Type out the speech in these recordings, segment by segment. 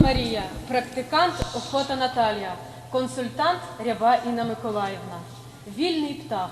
Марія, практикант охота Наталія, консультант Ряба Інна Миколаївна, вільний птах.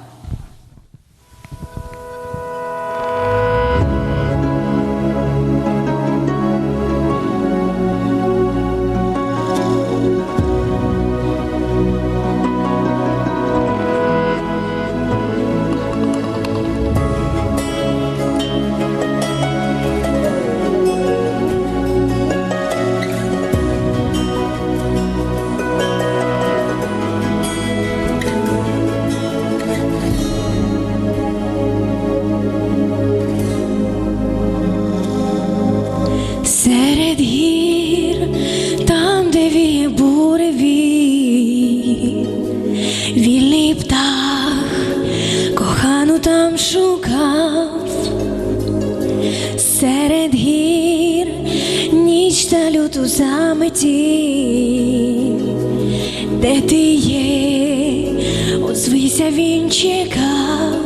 Серед гір, там, де віє буревій, вільний птах, кохану там шукав, серед гір, ніч та люту заметі, де ти є, озвися він чекав.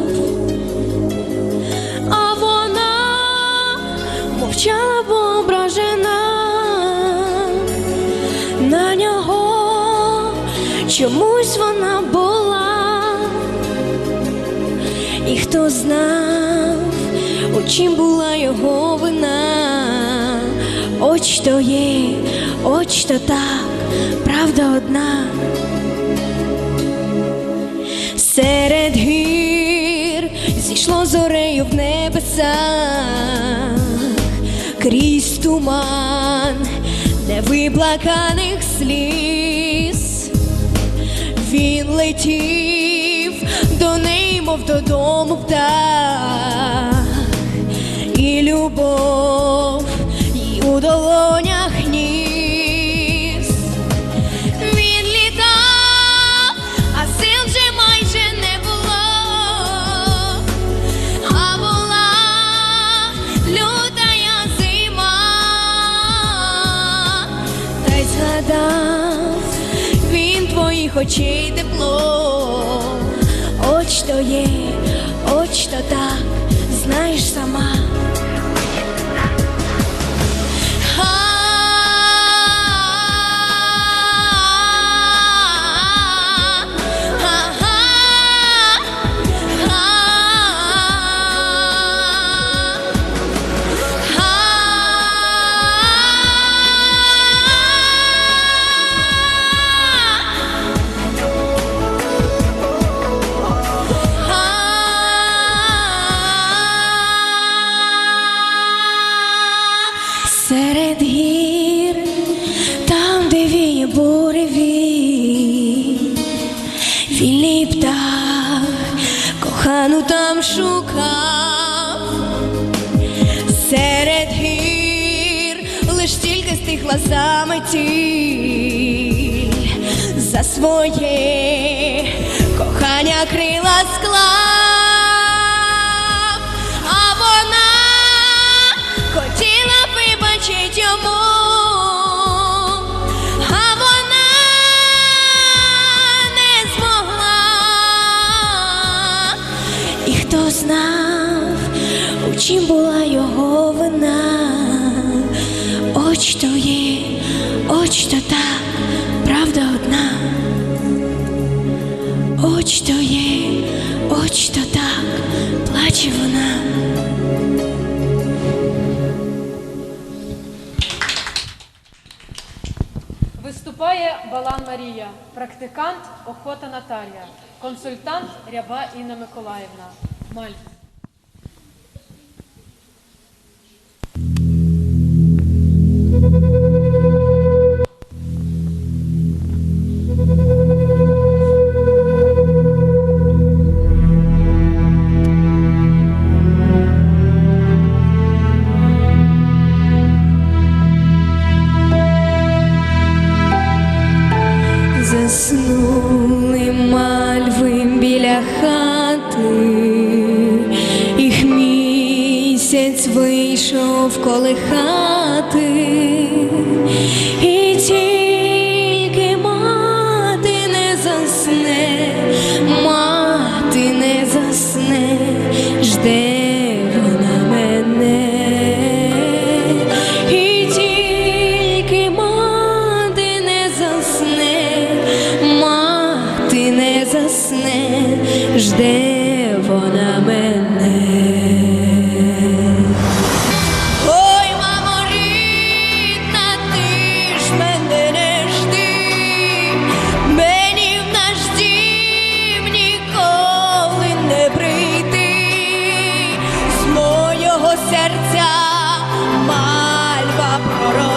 Чомусь вона була, і хто знав, у чим була його вина, оч то є, оч то так, правда одна. Серед гір зійшло зорею в небесах, крізь туман невиплаканих сліз. Летів до неї, мов додому птах, і любов їй у долонях ніс. Він літав, а сил вже майже не було, а була лютая зима, та й згадав твоїх очей тепло, оч то так, знаєш сама. Шукав, серед гір лиш тільки стихла заметіль за своє кохання крила склав, то є, оч то так, правда одна. Оч то є, оч то так, плаче вона. Виступає Балан Марія, практикант Охота Наталія, консультант Ряба Інна Миколаївна. Маль. їх місяць вийшов колихати, і тільки мати не засне, мати не засне, жде. Жде вона мене. Ой, мамо, ти ж мене не жди, в наш ніколи не прийти з мого серця мальва пророк.